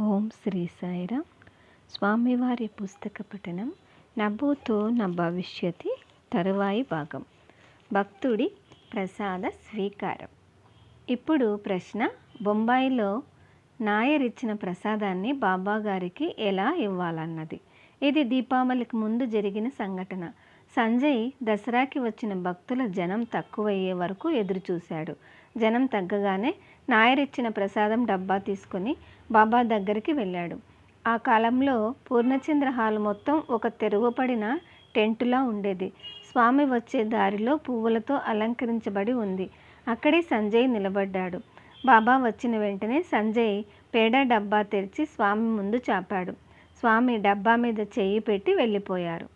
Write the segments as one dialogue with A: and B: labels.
A: ఓం శ్రీ సాయిరామ్. స్వామివారి పుస్తక పఠనం నభూతో నా భవిష్యతి తరువాయి భాగం. భక్తుడి ప్రసాద స్వీకారం. ఇప్పుడు ప్రశ్న బొంబాయిలో నాయర్ ఇచ్చిన ప్రసాదాన్ని బాబా గారికి ఎలా ఇవ్వాలన్నది. ఇది దీపావళికి ముందు జరిగిన సంఘటన. సంజయ్ దసరాకి వచ్చిన భక్తుల జనం తక్కువయ్యే వరకు ఎదురుచూశాడు. జనం తగ్గగానే నాయరిచ్చిన ప్రసాదం డబ్బా తీసుకుని బాబా దగ్గరికి వెళ్ళాడు. ఆ కాలంలో పూర్ణచంద్ర హాల్ మొత్తం ఒక తెరుగుపడిన టెంటులా ఉండేది. స్వామి వచ్చే దారిలో పువ్వులతో అలంకరించబడి ఉంది. అక్కడే సంజయ్ నిలబడ్డాడు. బాబా వచ్చిన వెంటనే సంజయ్ పేడ డబ్బా తెరిచి స్వామి ముందు చాపాడు. స్వామి డబ్బా మీద చేయి పెట్టి వెళ్ళిపోయారు.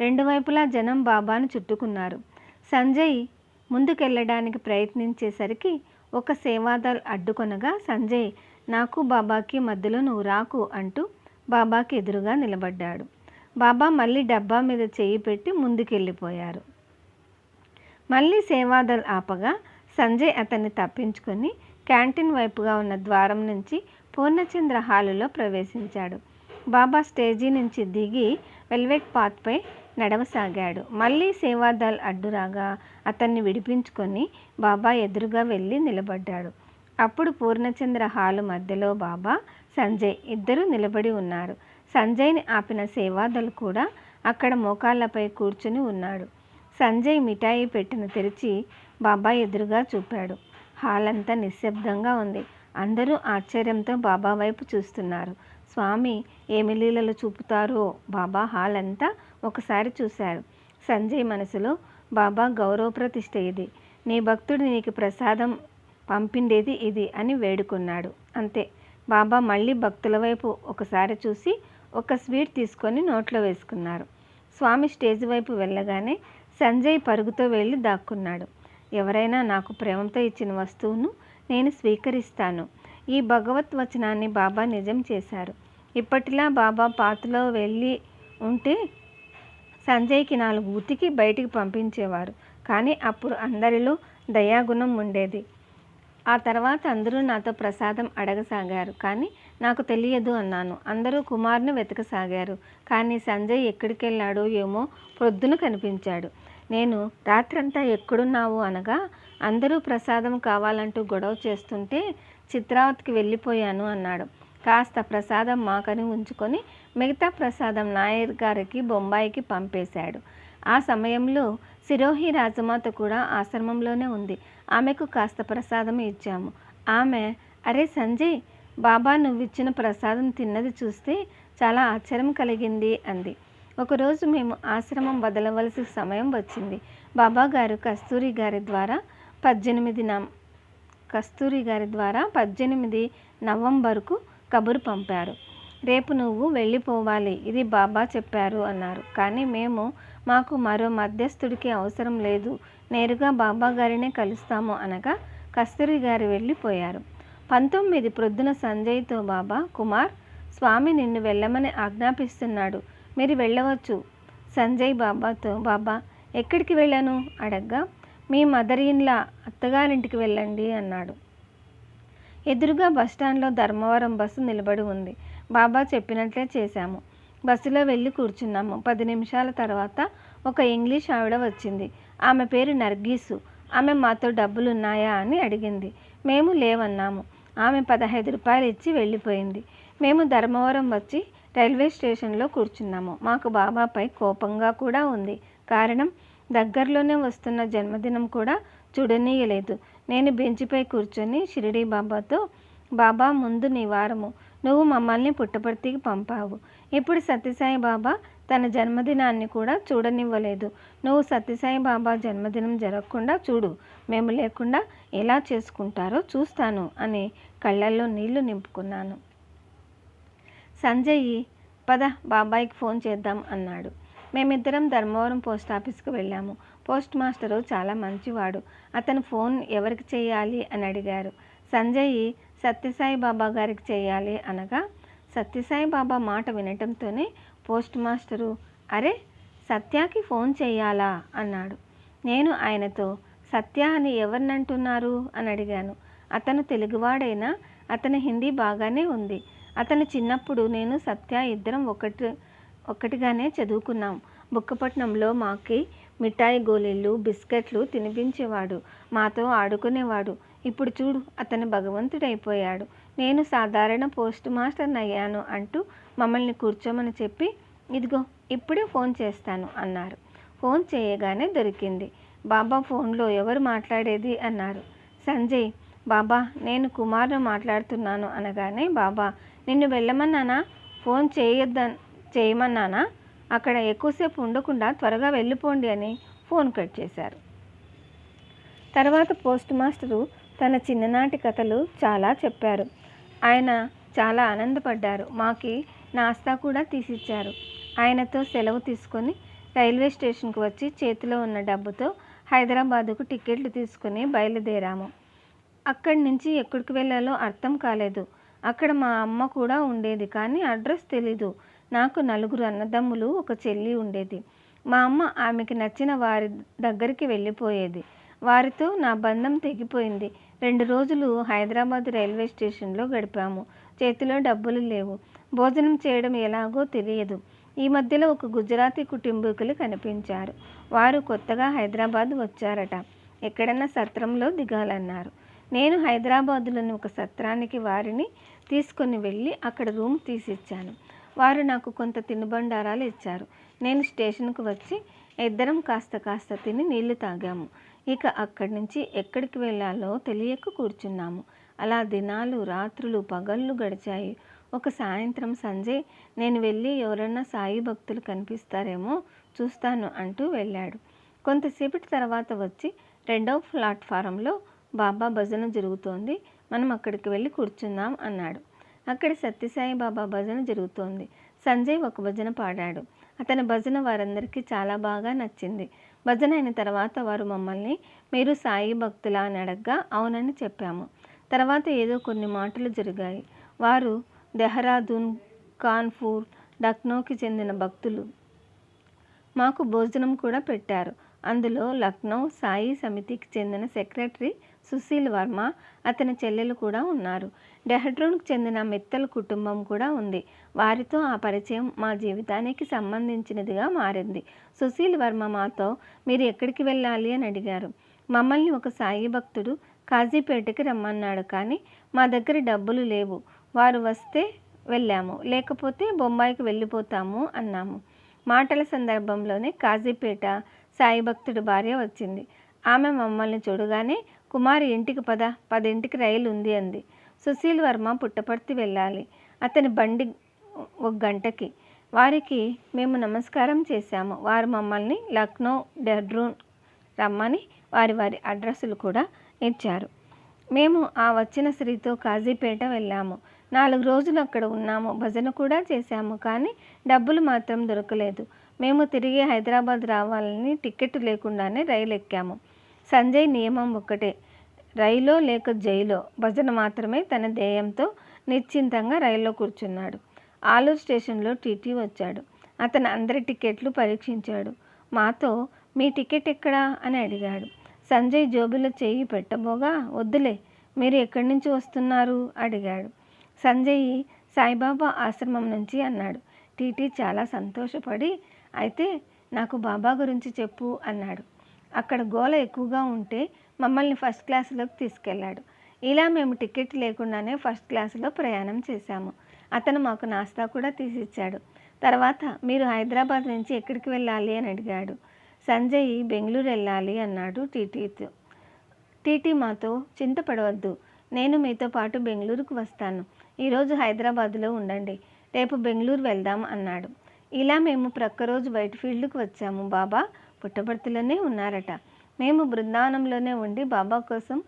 A: రెండు వైపులా జనం బాబాను చుట్టుకున్నారు. సంజయ్ ముందుకెళ్ళడానికి ప్రయత్నించేసరికి ఒక సేవాదల్ అడ్డుకొనగా సంజయ్ నాకు బాబాకి మధ్యలో నువ్వు రాకు అంటూ బాబాకి ఎదురుగా నిలబడ్డాడు. బాబా మళ్ళీ డబ్బా మీద చేయి పెట్టి ముందుకెళ్ళిపోయారు. మళ్ళీ సేవాదల్ ఆపగా సంజయ్ అతన్ని తప్పించుకొని క్యాంటీన్ వైపుగా ఉన్న ద్వారం నుంచి పూర్ణచంద్ర హాలులో ప్రవేశించాడు. బాబా స్టేజీ నుంచి దిగి వెల్వెట్ పాత్పై నడవసాగాడు. మళ్ళీ సేవాదాల్ అడ్డురాగా అతన్ని విడిపించుకొని బాబా ఎదురుగా వెళ్ళి నిలబడ్డాడు. అప్పుడు పూర్ణచంద్ర హాలు మధ్యలో బాబా సంజయ్ ఇద్దరూ నిలబడి ఉన్నారు. సంజయ్ని ఆపిన సేవాదల్ కూడా అక్కడ మోకాళ్ళపై కూర్చుని ఉన్నాడు. సంజయ్ మిఠాయి పెట్టిన తెరిచి బాబా ఎదురుగా చూపాడు. హాల్ అంతా నిశ్శబ్దంగా ఉంది. అందరూ ఆశ్చర్యంతో బాబా వైపు చూస్తున్నారు. స్వామి ఏమి లీలలు చూపుతారో? బాబా హాల్ అంతా ఒకసారి చూశారు. సంజయ్ మనసులో బాబా గౌరవ ప్రతిష్ట ఇది. నీ భక్తుడు నీకు ప్రసాదం పంపిండేది ఇది అని వేడుకున్నాడు. అంతే. బాబా మళ్ళీ భక్తుల వైపు ఒకసారి చూసి ఒక స్వీట్ తీసుకొని నోట్లో వేసుకున్నారు. స్వామి స్టేజ్ వైపు వెళ్ళగానే సంజయ్ పరుగుతో వెళ్ళి దాక్కున్నాడు. ఎవరైనా నాకు ప్రేమతో ఇచ్చిన వస్తువును నేను స్వీకరిస్తాను. ఈ భగవత్ వచనాన్ని బాబా నిజం చేశారు. ఇప్పటిలా బాబా పాతలో వెళ్ళి ఉంటే సంజయ్కి నాలుగు ఉతికి బయటికి పంపించేవారు. కానీ అప్పుడు అందరిలో దయాగుణం ఉండేది. ఆ తర్వాత అందరూ నాతో ప్రసాదం అడగసాగారు. కానీ నాకు తెలియదు అన్నాను. అందరూ కుమార్ను వెతకసాగారు. కానీ సంజయ్ ఎక్కడికి వెళ్ళాడో ఏమో ప్రొద్దున కనిపించాడు. నేను రాత్రంతా ఎక్కడున్నావు అనగా అందరూ ప్రసాదం కావాలంటూ గొడవ చేస్తుంటే చిత్రావతికి వెళ్ళిపోయాను అన్నాడు. కాస్త ప్రసాదం మాకని ఉంచుకొని మిగతా ప్రసాదం నాయర్ గారికి బొంబాయికి పంపేశాడు. ఆ సమయంలో సిరోహి రాజమాత కూడా ఆశ్రమంలోనే ఉంది. ఆమెకు కాస్త ప్రసాదం ఇచ్చాము. ఆమె అరే సంజయ్ బాబా నువ్విచ్చిన ప్రసాదం తిన్నది చూస్తే చాలా ఆశ్చర్యం కలిగింది అంది. ఒకరోజు మేము ఆశ్రమం వదలవలసిన సమయం వచ్చింది. బాబా గారు కస్తూరి గారి ద్వారా పద్దెనిమిది నం కస్తూరి గారి ద్వారా పద్దెనిమిది నవంబర్కు కబురు పంపారు. రేపు నువ్వు వెళ్ళిపోవాలి. ఇది బాబా చెప్పారు అన్నారు. కానీ మేము మాకు మరో మధ్యస్థుడికి అవసరం లేదు. నేరుగా బాబా గారినే కలుస్తాము అనగా కస్తూరి గారు వెళ్ళిపోయారు. పంతొమ్మిది ప్రొద్దున సంజయ్తో బాబా కుమార్ స్వామి నిన్ను వెళ్ళమని ఆజ్ఞాపిస్తున్నాడు. మీరు వెళ్ళవచ్చు. సంజయ్ బాబాతో బాబా ఎక్కడికి వెళ్ళాను? అడగ్గా. మీ మదర్ ఇన్లా అత్తగారింటికి వెళ్ళండి అన్నాడు. ఎదురుగా బస్టాండ్లో ధర్మవరం బస్సు నిలబడి ఉంది. బాబా చెప్పినట్లే చేశాము. బస్సులో వెళ్ళి కూర్చున్నాము. పది నిమిషాల తర్వాత ఒక ఇంగ్లీష్ ఆవిడ వచ్చింది. ఆమె పేరు నర్గీసు. ఆమె మాతో డబ్బులు ఉన్నాయా అని అడిగింది. మేము లేవన్నాము. ఆమె పదహైదు రూపాయలు ఇచ్చి వెళ్ళిపోయింది. మేము ధర్మవరం వచ్చి రైల్వే స్టేషన్లో కూర్చున్నాము. మాకు బాబాపై కోపంగా కూడా ఉంది. కారణం దగ్గరలోనే వస్తున్న జన్మదినం కూడా చూడనీయలేదు. నేను బెంచిపై కూర్చొని షిరిడి బాబాతో బాబా ముందు నీ వారము. నువ్వు మమ్మల్ని పుట్టపర్తికి పంపావు. ఇప్పుడు సత్యసాయి బాబా తన జన్మదినాన్ని కూడా చూడనివ్వలేదు. నువ్వు సత్యసాయి బాబా జన్మదినం జరగకుండా చూడు మేము లేకుండా ఎలా చేసుకుంటారో చూస్తాను అని కళ్ళల్లో నీళ్ళు నింపుకున్నాను. సంజయ్ పద బాబాయికి ఫోన్ చేద్దాం అన్నాడు. మేమిద్దరం ధర్మవరం పోస్ట్ ఆఫీస్కి వెళ్ళాము. పోస్ట్ మాస్టరు చాలా మంచివాడు. అతను ఫోన్ ఎవరికి చేయాలి అని అడిగారు. సంజయ్ సత్యసాయి బాబా గారికి చేయాలి అనగా సత్యసాయి బాబా మాట వినటంతోనే పోస్ట్ మాస్టరు అరే సత్యాకి ఫోన్ చేయాలా? అన్నాడు. నేను ఆయనతో సత్య అని ఎవరినంటున్నారు? అని అడిగాను. అతను తెలుగువాడైనా? అతని హిందీ బాగానే ఉంది. అతను చిన్నప్పుడు నేను సత్య ఇద్దరం ఒకటి ఒక్కటిగానే చదువుకున్నాం. బుక్కపట్నంలో మాకి మిఠాయి గోళీలు బిస్కెట్లు తినిపించేవాడు. మాతో ఆడుకునేవాడు. ఇప్పుడు చూడు అతను భగవంతుడైపోయాడు. నేను సాధారణ పోస్ట్ మాస్టర్ని అయ్యాను అంటూ మమ్మల్ని కూర్చోమని చెప్పి ఇదిగో ఇప్పుడే ఫోన్ చేస్తాను అన్నారు. ఫోన్ చేయగానే దొరికింది. బాబా ఫోన్లో ఎవరు మాట్లాడేది అన్నారు. సంజయ్ బాబా నేను కుమార్ను మాట్లాడుతున్నాను అనగానే బాబా నిన్ను వెళ్ళమన్నానా? ఫోన్ చేయొద్ద చేయమన్నానా? అక్కడ ఎక్కువసేపు ఉండకుండా త్వరగా వెళ్ళిపోండి అని ఫోన్ కట్ చేశారు. తర్వాత పోస్ట్ మాస్టరు తన చిన్ననాటి కథలు చాలా చెప్పారు. ఆయన చాలా ఆనందపడ్డారు. మాకి నాస్తా కూడా తీసిచ్చారు. ఆయనతో సెలవు తీసుకొని రైల్వే స్టేషన్కు వచ్చి చేతిలో ఉన్న డబ్బుతో హైదరాబాదుకు టికెట్లు తీసుకుని బయలుదేరాము. అక్కడి నుంచి ఎక్కడికి వెళ్ళాలో అర్థం కాలేదు. అక్కడ మా అమ్మ కూడా ఉండేది కానీ అడ్రస్ తెలీదు. నాకు నలుగురు అన్నదమ్ములు ఒక చెల్లి ఉండేది. మా అమ్మ ఆమెకి నచ్చిన వారి దగ్గరికి వెళ్ళిపోయేది. వారితో నా బంధం తెగిపోయింది. రెండు రోజులు హైదరాబాద్ రైల్వే స్టేషన్లో గడిపాము. చేతిలో డబ్బులు లేవు. భోజనం చేయడం ఎలాగో తెలియదు. ఈ మధ్యలో ఒక గుజరాతీ కుటుంబీకులు కనిపించారు. వారు కొత్తగా హైదరాబాద్ వచ్చారట. ఎక్కడన్నా సత్రంలో దిగాలన్నారు. నేను హైదరాబాదులోని ఒక సత్రానికి వారిని తీసుకొని వెళ్ళి అక్కడ రూమ్ తీసిచ్చాను. వారు నాకు కొంత తినుబండారాలు ఇచ్చారు. నేను స్టేషన్కు వచ్చి ఇద్దరం కాస్త కాస్త తిని నీళ్ళు తాగాము. ఇక అక్కడి నుంచి ఎక్కడికి వెళ్ళాలో తెలియక కూర్చున్నాము. అలా దినాలు రాత్రులు పగళ్ళు గడిచాయి. ఒక సాయంత్రం సంజయ్ నేను వెళ్ళి ఎవరన్నా సాయి భక్తులు కనిపిస్తారేమో చూస్తాను అంటూ వెళ్ళాడు. కొంతసేపటి తర్వాత వచ్చి రెండవ ప్లాట్ఫారంలో బాబా భజన జరుగుతోంది. మనం అక్కడికి వెళ్ళి కూర్చుందాం అన్నాడు. అక్కడ సత్యసాయి బాబా భజన జరుగుతోంది. సంజయ్ ఒక భజన పాడాడు. అతని భజన వారందరికీ చాలా బాగా నచ్చింది. భజన అయిన తర్వాత వారు మమ్మల్ని మీరు సాయి భక్తులా అని అడగ్గా అవునని చెప్పాము. తర్వాత ఏదో కొన్ని మాటలు జరిగాయి. వారు దెహ్రాదూన్ కాన్పూర్ లక్నోకి చెందిన భక్తులు మాకు భోజనం కూడా పెట్టారు. అందులో లక్నో సాయి సమితికి చెందిన సెక్రటరీ సుశీల్ వర్మ అతని చెల్లెలు కూడా ఉన్నారు. డెహ్రాడూన్కి చెందిన మిత్తల్ కుటుంబం కూడా ఉంది. వారితో ఆ పరిచయం మా జీవితానికి సంబంధించినదిగా మారింది. సుశీల్ వర్మ మాతో మీరు ఎక్కడికి వెళ్ళాలి? అని అడిగారు. మమ్మల్ని ఒక సాయి భక్తుడు కాజీపేటకి రమ్మన్నాడు కానీ మా దగ్గర డబ్బులు లేవు. వారు వస్తే వెళ్ళాము. లేకపోతే బొంబాయికి వెళ్ళిపోతాము అన్నాము. మాటల సందర్భంలోనే కాజీపేట సాయి భక్తుడి భార్య వచ్చింది. ఆమె మమ్మల్ని చూడగానే కుమారి ఇంటికి పద పదింటికి రైలు ఉంది అంది. సుశీల్ వర్మ పుట్టపర్తి వెళ్ళాలి. అతని బండి ఒక గంటకి. వారికి మేము నమస్కారం చేశాము. వారు మమ్మల్ని లక్నో డెహ్రూన్ రమ్మని వారి వారి అడ్రస్సులు కూడా ఇచ్చారు. మేము ఆ వచ్చిన స్త్రీతో కాజీపేట వెళ్ళాము. నాలుగు రోజులు అక్కడ ఉన్నాము. భజన కూడా చేశాము. కానీ డబ్బులు మాత్రం దొరకలేదు. మేము తిరిగి హైదరాబాద్ రావాలని టికెట్ లేకుండానే రైలు ఎక్కాము. సంజయ్ నియమం ఒక్కటే. రైలో లేక జైలో భజన మాత్రమే తన ధ్యేయంతో నిశ్చింతంగా రైల్లో కూర్చున్నాడు. ఆలూరు స్టేషన్లో టీటీ వచ్చాడు. అతను అందరి టికెట్లు పరీక్షించాడు. మాతో మీ టికెట్ ఎక్కడా? అని అడిగాడు. సంజయ్ జోబులో చేయి పెట్టబోగా వద్దులే మీరు ఎక్కడి నుంచి వస్తున్నారు? అడిగాడు. సంజయ్ సాయిబాబా ఆశ్రమం నుంచి అన్నాడు. టీటీ చాలా సంతోషపడి అయితే నాకు బాబా గురించి చెప్పు అన్నాడు. అక్కడ గోల ఎక్కువగా ఉంటే మమ్మల్ని ఫస్ట్ క్లాసులోకి తీసుకెళ్ళాడు. ఇలా మేము టికెట్ లేకుండానే ఫస్ట్ క్లాసులో ప్రయాణం చేశాము. అతను మాకు నాస్తా కూడా తీసిచ్చాడు. తర్వాత మీరు హైదరాబాద్ నుంచి ఎక్కడికి వెళ్ళాలి అని అడిగాడు. సంజయ్ బెంగళూరు వెళ్ళాలి అన్నాడు టీటీతో టీటీ మాతో చింతపడవద్దు నేను మీతో పాటు బెంగళూరుకు వస్తాను. ఈరోజు హైదరాబాద్లో ఉండండి. రేపు బెంగళూరు వెళ్దాం అన్నాడు. ఇలా మేము ప్రక్క రోజు వైట్ ఫీల్డ్కి వచ్చాము. బాబా పుట్టపర్తిలోనే ఉన్నారట. మేము బృందావనంలోనే ఉండి బాబా కోసం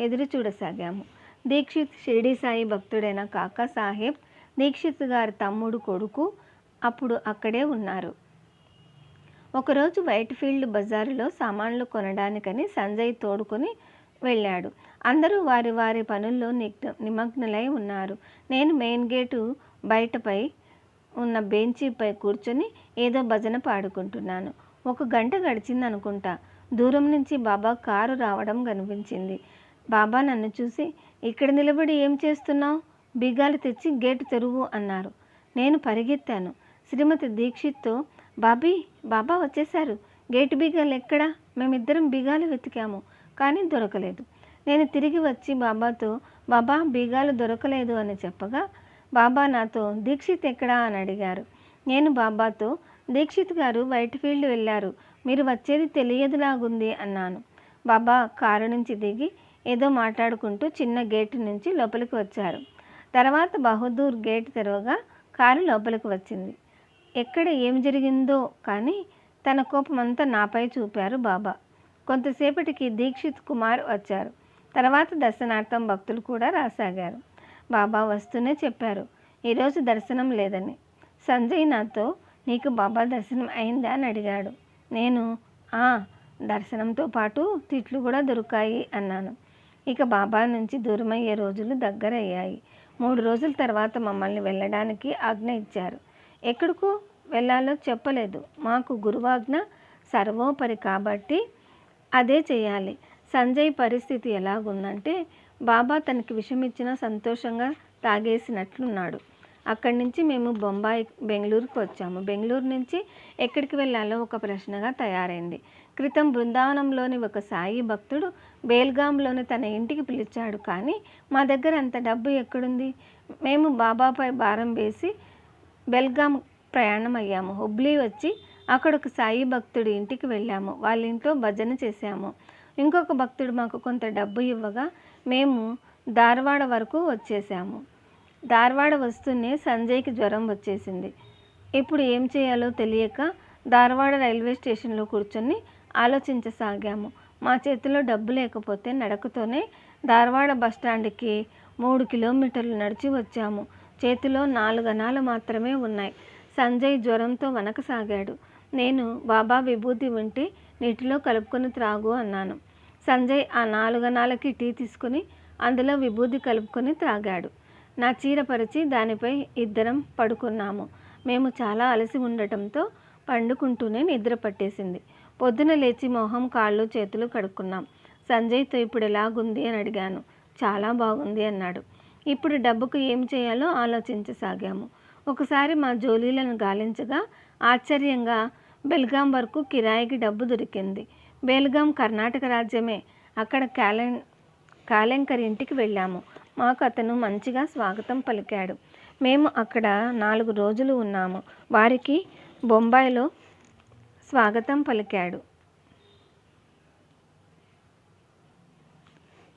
A: ఎదురు చూడసాగాము. దీక్షిత్ షిరిడి సాయి భక్తుడైన కాకా సాహెబ్ దీక్షిత్ గారి తమ్ముడు కొడుకు అప్పుడు అక్కడే ఉన్నారు. ఒకరోజు వైట్ ఫీల్డ్ బజారులో సామాన్లు కొనడానికని సంజయ్ తోడుకొని వెళ్ళాడు. అందరూ వారి వారి పనుల్లో నిమగ్నలై ఉన్నారు. నేను మెయిన్ గేటు బయటపై ఉన్న బెంచీపై కూర్చొని ఏదో భజన పాడుకుంటున్నాను. ఒక గంట గడిచింది అనుకుంటా దూరం నుంచి బాబా కారు రావడం కనిపించింది. బాబా నన్ను చూసి ఇక్కడ నిలబడి ఏం చేస్తున్నావు? బీగాలు తెచ్చి గేటు తెరువు అన్నారు. నేను పరిగెత్తాను. శ్రీమతి దీక్షిత్తో బాబీ బాబా వచ్చేశారు. గేటు బీగాలు ఎక్కడా? మేమిద్దరం బీగాలు వెతికాము కానీ దొరకలేదు. నేను తిరిగి వచ్చి బాబాతో బాబా బీగాలు దొరకలేదు అని చెప్పగా బాబా నాతో దీక్షిత్ ఎక్కడా అని అడిగారు. నేను బాబాతో దీక్షిత్ గారు వైట్ ఫీల్డ్ వెళ్ళారు. మీరు వచ్చేది తెలియదులాగుంది అన్నాను. బాబా కారు నుంచి దిగి ఏదో మాట్లాడుకుంటూ చిన్న గేట్ నుంచి లోపలికి వచ్చారు. తర్వాత బహదూర్ గేట్ తెరవగా కారు లోపలికి వచ్చింది. ఎక్కడ ఏం జరిగిందో కానీ తన కోపం అంతా నాపై చూపారు బాబా. కొంతసేపటికి దీక్షిత్ కుమార్ వచ్చారు. తర్వాత దర్శనార్థం భక్తులు కూడా రాసాగారు. బాబా వస్తూనే చెప్పారు. ఈరోజు దర్శనం లేదని. సంజయ్ నాతో నీకు బాబా దర్శనం అయిందా అని అడిగాడు. నేను ఆ దర్శనంతో పాటు తిట్లు కూడా దొరికాయి అన్నాను. ఇక బాబా నుంచి దూరమయ్యే రోజులు దగ్గరయ్యాయి. మూడు రోజుల తర్వాత మమ్మల్ని వెళ్ళడానికి ఆజ్ఞ ఇచ్చారు. ఎక్కడికు వెళ్ళాలో చెప్పలేదు. మాకు గురువాజ్ఞ సర్వోపరి కాబట్టి అదే చేయాలి. సంజయ్ పరిస్థితి ఎలాగుందంటే బాబా తనకి విషమిచ్చినా సంతోషంగా తాగేసినట్లున్నాడు. అక్కడి నుంచి మేము బొంబాయి బెంగళూరుకు వచ్చాము. బెంగళూరు నుంచి ఎక్కడికి వెళ్ళాలో ఒక ప్రశ్నగా తయారైంది. క్రితం బృందావనంలోని ఒక సాయి భక్తుడు బేల్గాంలోని తన ఇంటికి పిలిచాడు. కానీ మా దగ్గర అంత డబ్బు ఎక్కడుంది? మేము బాబాపై భారం వేసి బెల్గాం ప్రయాణం అయ్యాము. హుబ్లీ వచ్చి అక్కడ ఒక సాయి భక్తుడి ఇంటికి వెళ్ళాము. వాళ్ళ ఇంట్లో భజన చేశాము. ఇంకొక భక్తుడు మాకు కొంత డబ్బు ఇవ్వగా మేము ధార్వాడ వరకు వచ్చేసాము ధార్వాడ వస్తూనే సంజయ్కి జ్వరం వచ్చేసింది. ఇప్పుడు ఏం చేయాలో తెలియక ధార్వాడ రైల్వే స్టేషన్లో కూర్చొని ఆలోచించసాగాము. మా చేతిలో డబ్బు లేకపోతే నడకతోనే ధార్వాడ బస్టాండ్కి మూడు కిలోమీటర్లు నడిచి వచ్చాము. చేతిలో నాలుగనాలు మాత్రమే ఉన్నాయి. సంజయ్ జ్వరంతో వనకసాగాడు నేను బాబా విభూతి ఉంటే నీటిలో కలుపుకొని త్రాగు అన్నాను. సంజయ్ ఆ నాలుగనాలకి టీ తీసుకుని అందులో విభూతి కలుపుకొని త్రాగాడు. నా చీర పరిచి దానిపై ఇద్దరం పడుకున్నాము. మేము చాలా అలసి ఉండటంతో పండుకుంటూనే నిద్ర పట్టేసింది. పొద్దున లేచి మొహం కాళ్ళు చేతులు కడుక్కున్నాం. సంజయ్తో ఇప్పుడు ఎలాగుంది అని అడిగాను. చాలా బాగుంది అన్నాడు. ఇప్పుడు డబ్బుకు ఏం చేయాలో ఆలోచించసాగాము. ఒకసారి మా జోలీలను గాలించగా ఆశ్చర్యంగా బెల్గాం వరకు కిరాయికి డబ్బు దొరికింది. బెల్గాం కర్ణాటక రాజ్యమే. అక్కడ క్యాలెం కాలెంకర్ ఇంటికి వెళ్ళాము. మాకు అతను మంచిగా స్వాగతం పలికాడు. మేము అక్కడ నాలుగు రోజులు ఉన్నాము. వారికి బొంబాయిలో స్వాగతం పలికాడు.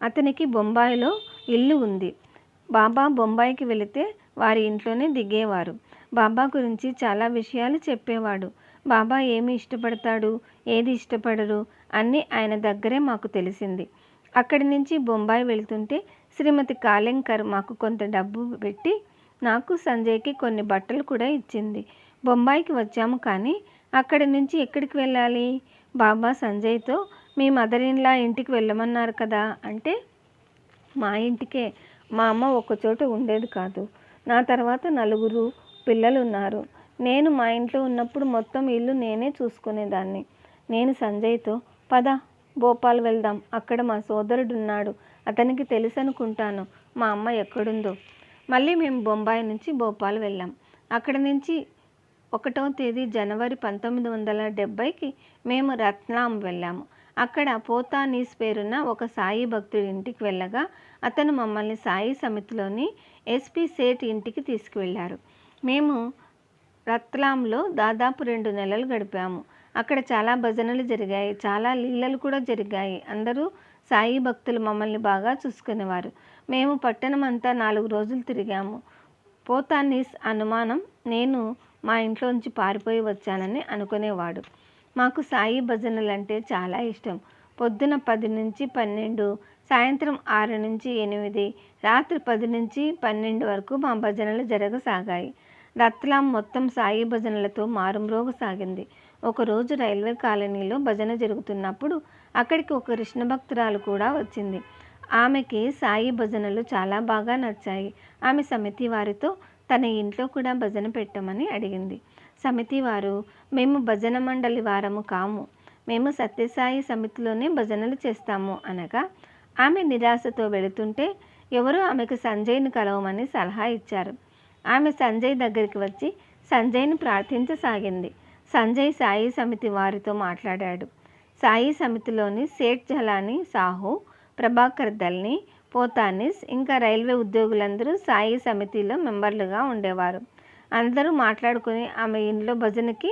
A: అతనికి బొంబాయిలో ఇల్లు ఉంది. బాబా బొంబాయికి వెళితే వారి ఇంట్లోనే దిగేవారు. బాబా గురించి చాలా విషయాలు చెప్పేవాడు. బాబా ఏమి ఇష్టపడతాడు? ఏది ఇష్టపడరు? అన్నీ ఆయన దగ్గరే మాకు తెలిసింది. అక్కడి నుంచి బొంబాయి వెళ్తుంటే శ్రీమతి కాలెంకర్ మాకు కొంత డబ్బు పెట్టి నాకు సంజయ్కి కొన్ని బట్టలు కూడా ఇచ్చింది. బొంబాయికి వచ్చాము కానీ అక్కడి నుంచి ఎక్కడికి వెళ్ళాలి? బాబా సంజయ్తో మీ మదర్ ఇన్లా ఇంటికి వెళ్ళమన్నారు కదా అంటే మా ఇంటికే. మా అమ్మ ఒకచోట ఉండేది కాదు. నా తర్వాత నలుగురు పిల్లలు ఉన్నారు నేను మా ఇంట్లో ఉన్నప్పుడు మొత్తం ఇల్లు నేనే చూసుకునేదాన్ని. నేను సంజయ్తో పద భోపాల్ వెళ్దాం. అక్కడ మా సోదరుడు ఉన్నాడు అతనికి తెలుసు అనుకుంటాను మా అమ్మ ఎక్కడుందో. మళ్ళీ మేము బొంబాయి నుంచి భోపాల్ వెళ్ళాం. అక్కడ నుంచి ఒకటవ తేదీ జనవరి పంతొమ్మిది వందల డెబ్భైకి మేము రత్నాం వెళ్ళాము. అక్కడ పోతానీస్ పేరున్న ఒక సాయి భక్తుడి ఇంటికి వెళ్ళగా అతను మమ్మల్ని సాయి సమితిలోని ఎస్పీ సేట్ ఇంటికి తీసుకువెళ్ళారు. మేము రత్లాంలో దాదాపు రెండు నెలలు గడిపాము. అక్కడ చాలా భజనలు జరిగాయి చాలా లీలలు కూడా జరిగాయి. అందరూ సాయి భక్తులు మమ్మల్ని బాగా చూసుకునేవారు. మేము పట్టణం అంతా నాలుగు రోజులు తిరిగాము. పోతానీస్ అనుమానం నేను మా ఇంట్లోంచి పారిపోయి వచ్చానని అనుకునేవాడు. మాకు సాయి భజనలు అంటే చాలా ఇష్టం. పొద్దున పది నుంచి పన్నెండు సాయంత్రం ఆరు నుంచి ఎనిమిది రాత్రి పది నుంచి పన్నెండు వరకు మా భజనలు జరగసాగాయి. రత్లాం మొత్తం సాయి భజనలతో మారుమ్రోగసాగింది. ఒకరోజు రైల్వే కాలనీలో భజన జరుగుతున్నప్పుడు అక్కడికి ఒక కృష్ణ భక్తురాలు కూడా వచ్చింది. ఆమెకి సాయి భజనలు చాలా బాగా నచ్చాయి. ఆమె సమితి వారితో తన ఇంట్లో కూడా భజన పెట్టమని అడిగింది. సమితి వారు మేము భజన మండలి వారము కాము. మేము సత్యసాయి సమితిలోనే భజనలు చేస్తాము అనగా ఆమె నిరాశతో వెళుతుంటే ఎవరో ఆమెకు సంజయ్ని కలవమని సలహా ఇచ్చారు. ఆమె సంజయ్ దగ్గరికి వచ్చి సంజయ్ని ప్రార్థించసాగింది. సంజయ్ సాయి సమితి వారితో మాట్లాడాడు. సాయి సమితిలోని సేట్ జలాని సాహు ప్రభాకర్ దల్ని పోతానిస్ ఇంకా రైల్వే ఉద్యోగులందరూ సాయి సమితిలో మెంబర్లుగా ఉండేవారు. అందరూ మాట్లాడుకుని ఆమె ఇంట్లో భజనకి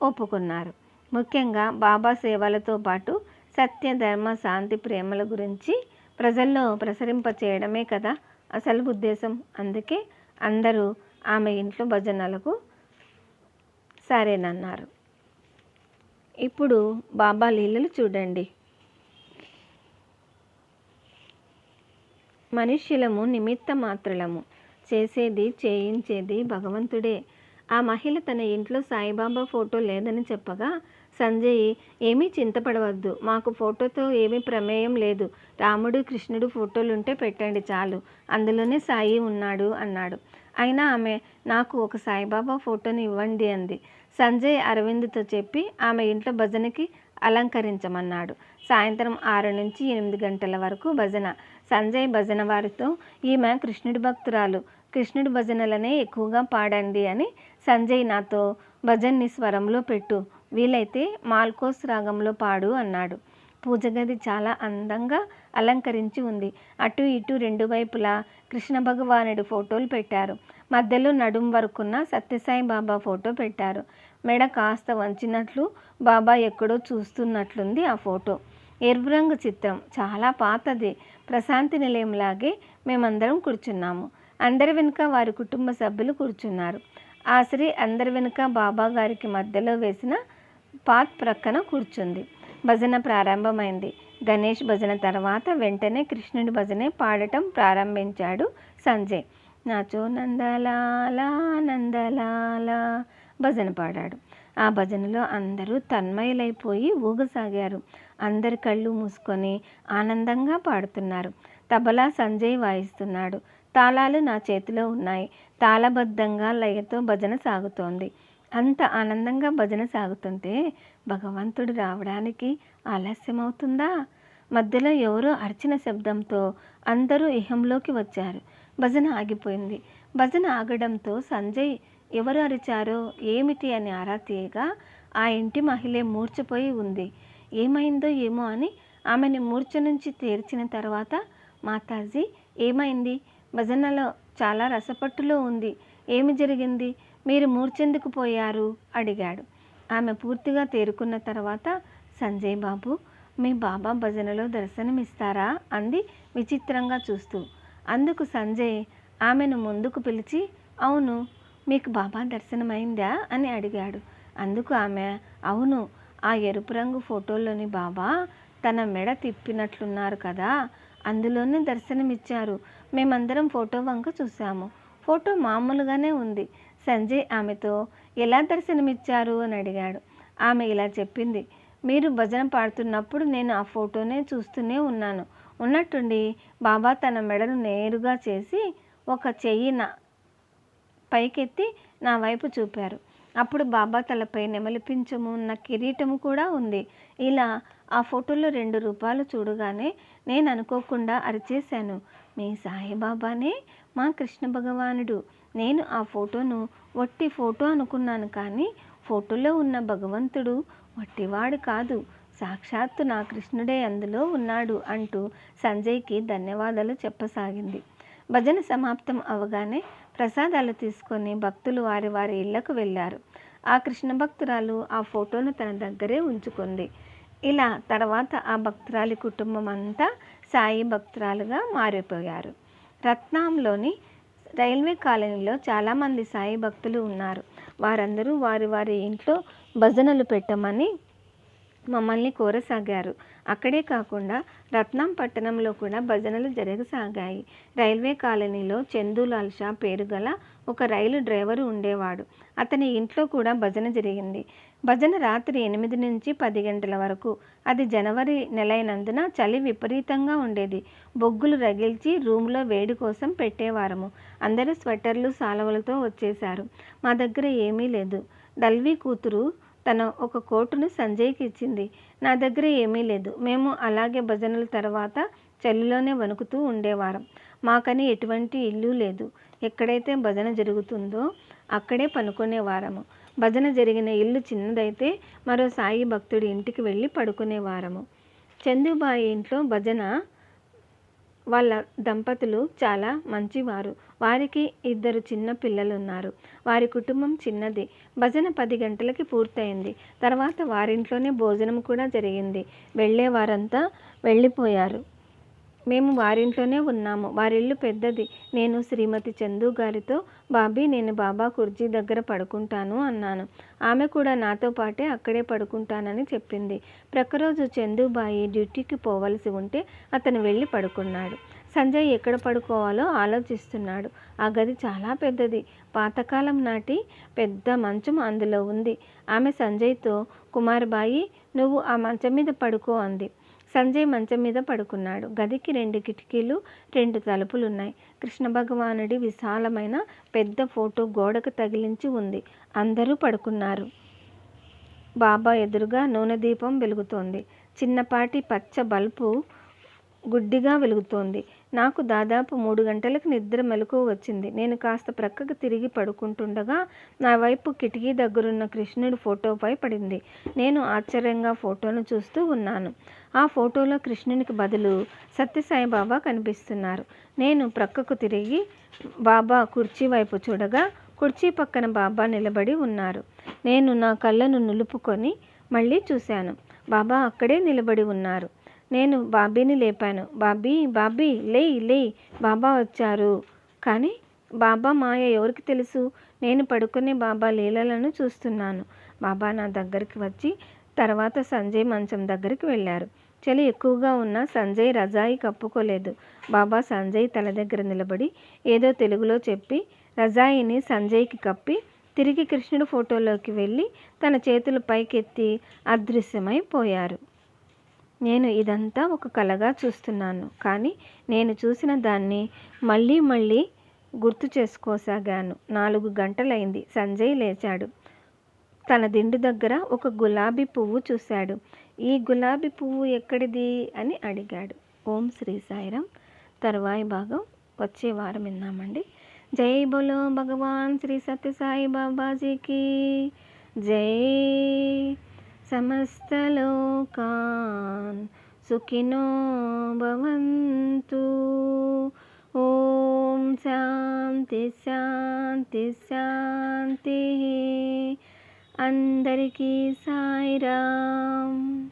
A: ఒప్పుకున్నారు. ముఖ్యంగా బాబా సేవలతో పాటు సత్య ధర్మ శాంతి ప్రేమల గురించి ప్రజల్లో ప్రసరింప చేయడమే కదా అసలు ఉద్దేశం. అందుకే అందరూ ఆమె ఇంట్లో భజనలకు సరేనన్నారు. ఇప్పుడు బాబా లీలలు చూడండి. మనుష్యులము నిమిత్త మాత్రలము చేసేది చేయించేది భగవంతుడే. ఆ మహిళ తన ఇంట్లో సాయిబాబా ఫోటో లేదని చెప్పగా సంజయ్ ఏమీ చింతపడవద్దు. మాకు ఫోటోతో ఏమీ ప్రమేయం లేదు. రాముడు కృష్ణుడు ఫోటోలుంటే పెట్టండి చాలు. అందులోనే సాయి ఉన్నాడు అన్నాడు. అయినా ఆమె నాకు ఒక సాయిబాబా ఫోటోని ఇవ్వండి అంది. సంజయ్ అరవింద్తో చెప్పి ఆమె ఇంట్లో భజనకి అలంకరించమన్నాడు. సాయంత్రం ఆరు నుంచి ఎనిమిది గంటల వరకు భజన. సంజయ్ భజన వారితో ఈమె కృష్ణుడి భక్తురాలు. కృష్ణుడి భజనలనే ఎక్కువగా పాడండి అని సంజయ్ నాతో భజన్ని స్వరంలో పెట్టు. వీలైతే మాల్కోస్ రాగంలో పాడు అన్నాడు. పూజ గది చాలా అందంగా అలంకరించి ఉంది. అటు ఇటు రెండు వైపులా కృష్ణ భగవానుడి ఫోటోలు పెట్టారు. మధ్యలో నడుం వరకున్న సత్యసాయి బాబా ఫోటో పెట్టారు. మెడ కాస్త వంచినట్లు బాబా ఎక్కడో చూస్తున్నట్లుంది ఆ ఫోటో. ఎరుపు రంగు చిత్రం. చాలా పాతది. ప్రశాంతి నిలయంలాగే మేమందరం కూర్చున్నాము. అందరి వెనుక వారి కుటుంబ సభ్యులు కూర్చున్నారు. ఆశ్రీ అందరి వెనుక బాబా గారికి మధ్యలో వేసిన పాత్ ప్రక్కన కూర్చుంది. భజన ప్రారంభమైంది. గణేష్ భజన తర్వాత వెంటనే కృష్ణుడి భజనే పాడటం ప్రారంభించాడు సంజయ్. నాచో నందలాలా నందలాలా భజన పాడాడు. ఆ భజనలో అందరూ తన్మయులైపోయి ఊగసాగారు. అందరి కళ్ళు మూసుకొని ఆనందంగా పాడుతున్నారు. తబలా సంజయ్ వాయిస్తున్నాడు. తాళాలు నా చేతిలో ఉన్నాయి. తాళబద్ధంగా లయతో భజన సాగుతోంది. అంత ఆనందంగా భజన సాగుతుంటే భగవంతుడు రావడానికి ఆలస్యమవుతుందా? మధ్యలో ఎవరో అర్చన శబ్దంతో అందరూ ఇహంలోకి వచ్చారు. భజన ఆగిపోయింది. భజన ఆగడంతో సంజయ్ ఎవరు అరిచారో ఏమిటి? అని ఆరా తీయగా ఆ ఇంటి మహిళే మూర్చపోయి ఉంది. ఏమైందో ఏమో అని ఆమెని మూర్ఛ నుంచి తీర్చిన తర్వాత మాతాజీ ఏమైంది? భజనలో చాలా రసపట్టులో ఉంది. ఏమి జరిగింది? మీరు మూర్చెందుకు పోయారు? అడిగాడు. ఆమె పూర్తిగా తేరుకున్న తర్వాత సంజయ్ బాబు మీ బాబా భజనలో దర్శనమిస్తారా? అంది విచిత్రంగా చూస్తూ. అందుకు సంజయ్ ఆమెను ముందుకు పిలిచి అవును మీకు బాబా దర్శనమైందా? అని అడిగాడు. అందుకు ఆమె అవును ఆ ఎరుపు రంగు ఫోటోలోని బాబా తన మెడ తిప్పినట్లున్నారు కదా అందులోనే దర్శనమిచ్చారు. మేమందరం ఫోటో వంక చూసాము ఫోటో మామూలుగానే ఉంది. సంజయ్ ఆమెతో ఎలా దర్శనమిచ్చారు? అని అడిగాడు. ఆమె ఇలా చెప్పింది. మీరు భజన పాడుతున్నప్పుడు నేను ఆ ఫోటోనే చూస్తూనే ఉన్నాను. ఉన్నట్టుండి బాబా తన మెడను నేరుగా చేసి ఒక చెయ్యి నా పైకెత్తి నా వైపు చూపారు. అప్పుడు బాబా తలపై నెమలిపించము ఉన్న కిరీటము కూడా ఉంది. ఇలా ఆ ఫోటోలో రెండు రూపాయలు చూడగానే నేను అనుకోకుండా అరిచేశాను. మీ సాయిబాబానే మా కృష్ణ భగవానుడు. నేను ఆ ఫోటోను వట్టి ఫోటో అనుకున్నాను కానీ ఫోటోలో ఉన్న భగవంతుడు వట్టివాడు కాదు. సాక్షాత్తు నా కృష్ణుడే అందులో ఉన్నాడు అంటూ సంజయ్కి ధన్యవాదాలు చెప్పసాగింది. భజన సమాప్తం అవగానే ప్రసాదాలు తీసుకొని భక్తులు వారి వారి ఇళ్ళకు వెళ్ళారు. ఆ కృష్ణ భక్తురాలు ఆ ఫోటోను తన దగ్గరే ఉంచుకుంది. ఇలా తర్వాత ఆ భక్తురాలి కుటుంబం అంతా సాయి భక్తురాలుగా మారిపోయారు. రత్నాంలోని రైల్వే కాలనీలో చాలామంది సాయి భక్తులు ఉన్నారు. వారందరూ వారి వారి ఇంట్లో భజనలు పెట్టమని మమ్మల్ని కోరసాగారు. అక్కడే కాకుండా రత్నం పట్టణంలో కూడా భజనలు జరగసాగాయి. రైల్వే కాలనీలో చందులాల్ షా పేరు గల ఒక రైలు డ్రైవరు ఉండేవాడు. అతని ఇంట్లో కూడా భజన జరిగింది. భజన రాత్రి ఎనిమిది నుంచి పది గంటల వరకు. అది జనవరి నెలైనందున చలి విపరీతంగా ఉండేది. బొగ్గులు రగిల్చి రూమ్లో వేడి కోసం పెట్టేవారము. అందరూ స్వెటర్లు సాలవలతో వచ్చేశారు. మా దగ్గర ఏమీ లేదు. డల్వి కూతురు తన ఒక కోటును సంజయ్కి ఇచ్చింది నా దగ్గర ఏమీ లేదు. మేము అలాగే భజనల తర్వాత చలిలోనే వణుకుతూ ఉండేవారం. మాకని ఎటువంటి ఇల్లు లేదు. ఎక్కడైతే భజన జరుగుతుందో అక్కడే పనుకునేవారము. భజన జరిగిన ఇల్లు చిన్నదైతే మరో సాయి భక్తుడి ఇంటికి వెళ్ళి పడుకునేవారము. చందుబాయి ఇంట్లో భజన వాళ్ళ దంపతులు చాలా మంచివారు. వారికి ఇద్దరు చిన్న పిల్లలు ఉన్నారు వారి కుటుంబం చిన్నది. భజన పది గంటలకి పూర్తయింది. తర్వాత వారింట్లోనే భోజనం కూడా జరిగింది. వెళ్ళే వారంతా వెళ్ళిపోయారు. మేము వారింట్లోనే ఉన్నాము. వారిల్లు పెద్దది. నేను శ్రీమతి చందు గారితో బాబీ నేను బాబా కుర్జీ దగ్గర పడుకుంటాను అన్నాను. ఆమె కూడా నాతో పాటే అక్కడే పడుకుంటానని చెప్పింది. ప్రక్కరోజు చందుబాయి డ్యూటీకి పోవలసి ఉంటే అతను వెళ్ళి పడుకున్నాడు. సంజయ్ ఎక్కడ పడుకోవాలో ఆలోచిస్తున్నాడు. ఆ గది చాలా పెద్దది. పాతకాలం నాటి పెద్ద మంచం అందులో ఉంది. ఆమె సంజయ్తో కుమార్బాయి నువ్వు ఆ మంచం మీద పడుకో అంది. సంజయ్ మంచం మీద పడుకున్నాడు. గదికి రెండు కిటికీలు రెండు తలుపులు ఉన్నాయి కృష్ణ భగవానుడి విశాలమైన పెద్ద ఫోటో గోడకు తగిలించి ఉంది. అందరూ పడుకున్నారు. బాబా ఎదురుగా నూనె దీపం వెలుగుతోంది. చిన్నపాటి పచ్చ బల్బు గుడ్డిగా వెలుగుతోంది. నాకు దాదాపు మూడు గంటలకు నిద్ర మెలకు వచ్చింది. నేను కాస్త ప్రక్కకు తిరిగి పడుకుంటుండగా నా వైపు కిటికీ దగ్గరున్న కృష్ణుడి ఫోటోపై పడింది. నేను ఆశ్చర్యంగా ఫోటోను చూస్తూ ఉన్నాను. ఆ ఫోటోలో కృష్ణునికి బదులు సత్యసాయి బాబా కనిపిస్తున్నారు. నేను ప్రక్కకు తిరిగి బాబా కుర్చీ వైపు చూడగా కుర్చీ పక్కన బాబా నిలబడి ఉన్నారు. నేను నా కళ్ళను నులుపుకొని మళ్ళీ చూశాను. బాబా అక్కడే నిలబడి ఉన్నారు. నేను బాబీని లేపాను. బాబీ బాబీ లేయ్ లేయ్ బాబా వచ్చారు. కానీ బాబా మాయ ఎవరికి తెలుసు? నేను పడుకునే బాబా లీలలను చూస్తున్నాను. బాబా నా దగ్గరికి వచ్చి తర్వాత సంజయ్ మంచం దగ్గరికి వెళ్ళారు. చలి ఎక్కువగా ఉన్న సంజయ్ రజాయి కప్పుకోలేదు. బాబా సంజయ్ తల దగ్గర నిలబడి ఏదో తెలుగులో చెప్పి రజాయిని సంజయ్కి కప్పి తిరిగి కృష్ణుడు ఫోటోలోకి వెళ్ళి తన చేతులు పైకెత్తి అదృశ్యమైపోయారు నేను ఇదంతా ఒక కలగా చూస్తున్నాను. కానీ నేను చూసిన దాన్ని మళ్ళీ మళ్ళీ గుర్తు చేసుకోసాగాను. నాలుగు గంటలైంది సంజయ్ లేచాడు. తన దిండు దగ్గర ఒక గులాబీ పువ్వు చూశాడు. ఈ గులాబీ పువ్వు ఎక్కడిది? అని అడిగాడు. ఓం శ్రీ సాయిరాం. తర్వాయి భాగం. వచ్చే వారం విన్నామండి. జై బోలో భగవాన్ శ్రీ సత్యసాయి బాబాజీకి. జై సమస్తలోకాన్ సుఖినో భవంతు. ఓం శాంతి శాంతి శాంతి. అందరికీ సాయిరామ్